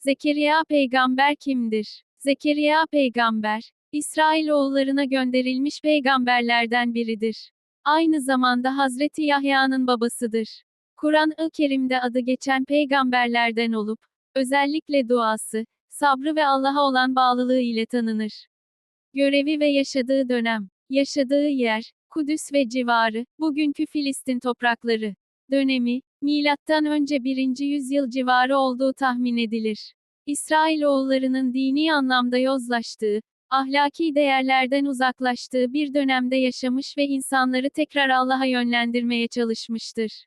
Zekeriya peygamber kimdir? Zekeriya peygamber, İsrailoğullarına gönderilmiş peygamberlerden biridir. Aynı zamanda Hazreti Yahya'nın babasıdır. Kur'an-ı Kerim'de adı geçen peygamberlerden olup, özellikle duası, sabrı ve Allah'a olan bağlılığı ile tanınır. Görevi ve yaşadığı dönem, yaşadığı yer, Kudüs ve civarı, bugünkü Filistin toprakları. Dönemi, milattan önce 1. yüzyıl civarı olduğu tahmin edilir. İsrailoğullarının dini anlamda yozlaştığı, ahlaki değerlerden uzaklaştığı bir dönemde yaşamış ve insanları tekrar Allah'a yönlendirmeye çalışmıştır.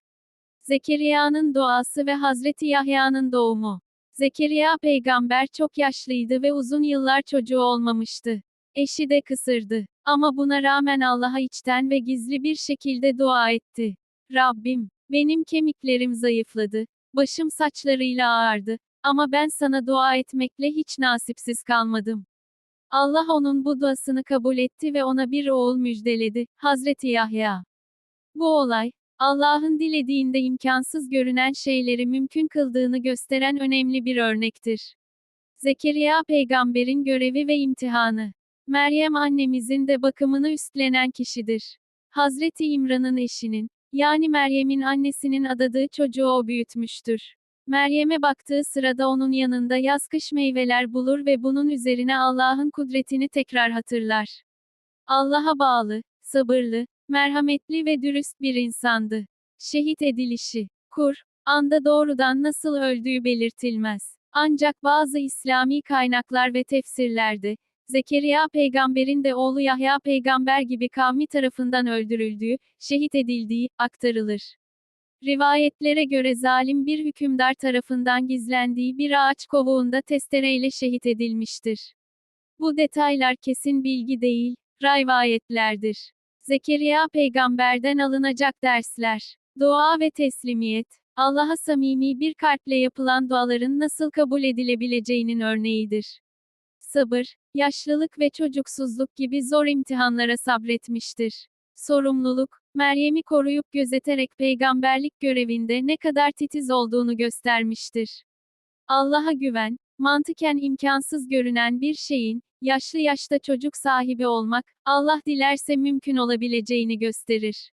Zekeriya'nın doğası ve Hazreti Yahya'nın doğumu. Zekeriya peygamber çok yaşlıydı ve uzun yıllar çocuğu olmamıştı. Eşi de kısırdı. Ama buna rağmen Allah'a içten ve gizli bir şekilde dua etti. Rabbim, benim kemiklerim zayıfladı, başım saçlarıyla ağardı, ama ben sana dua etmekle hiç nasipsiz kalmadım. Allah onun bu duasını kabul etti ve ona bir oğul müjdeledi, Hazreti Yahya. Bu olay, Allah'ın dilediğinde imkansız görünen şeyleri mümkün kıldığını gösteren önemli bir örnektir. Zekeriya peygamberin görevi ve imtihanı. Meryem annemizin de bakımını üstlenen kişidir. Hazreti İmran'ın eşinin, yani Meryem'in annesinin adadığı çocuğu o büyütmüştür. Meryem'e baktığı sırada onun yanında yaz kış meyveler bulur ve bunun üzerine Allah'ın kudretini tekrar hatırlar. Allah'a bağlı, sabırlı, merhametli ve dürüst bir insandı. Şehit edilişi, kur, anda doğrudan nasıl öldüğü belirtilmez. Ancak bazı İslami kaynaklar ve tefsirlerde, Zekeriya peygamberin de oğlu Yahya peygamber gibi kavmi tarafından öldürüldüğü, şehit edildiği, aktarılır. Rivayetlere göre zalim bir hükümdar tarafından gizlendiği bir ağaç kovuğunda testereyle şehit edilmiştir. Bu detaylar kesin bilgi değil, rivayetlerdir. Zekeriya peygamberden alınacak dersler. Dua ve teslimiyet. Allah'a samimi bir kalple yapılan duaların nasıl kabul edilebileceğinin örneğidir. Sabır, yaşlılık ve çocuksuzluk gibi zor imtihanlara sabretmiştir. Sorumluluk, Meryem'i koruyup gözeterek peygamberlik görevinde ne kadar titiz olduğunu göstermiştir. Allah'a güven, mantıken imkansız görünen bir şeyin, yaşlı yaşta çocuk sahibi olmak, Allah dilerse mümkün olabileceğini gösterir.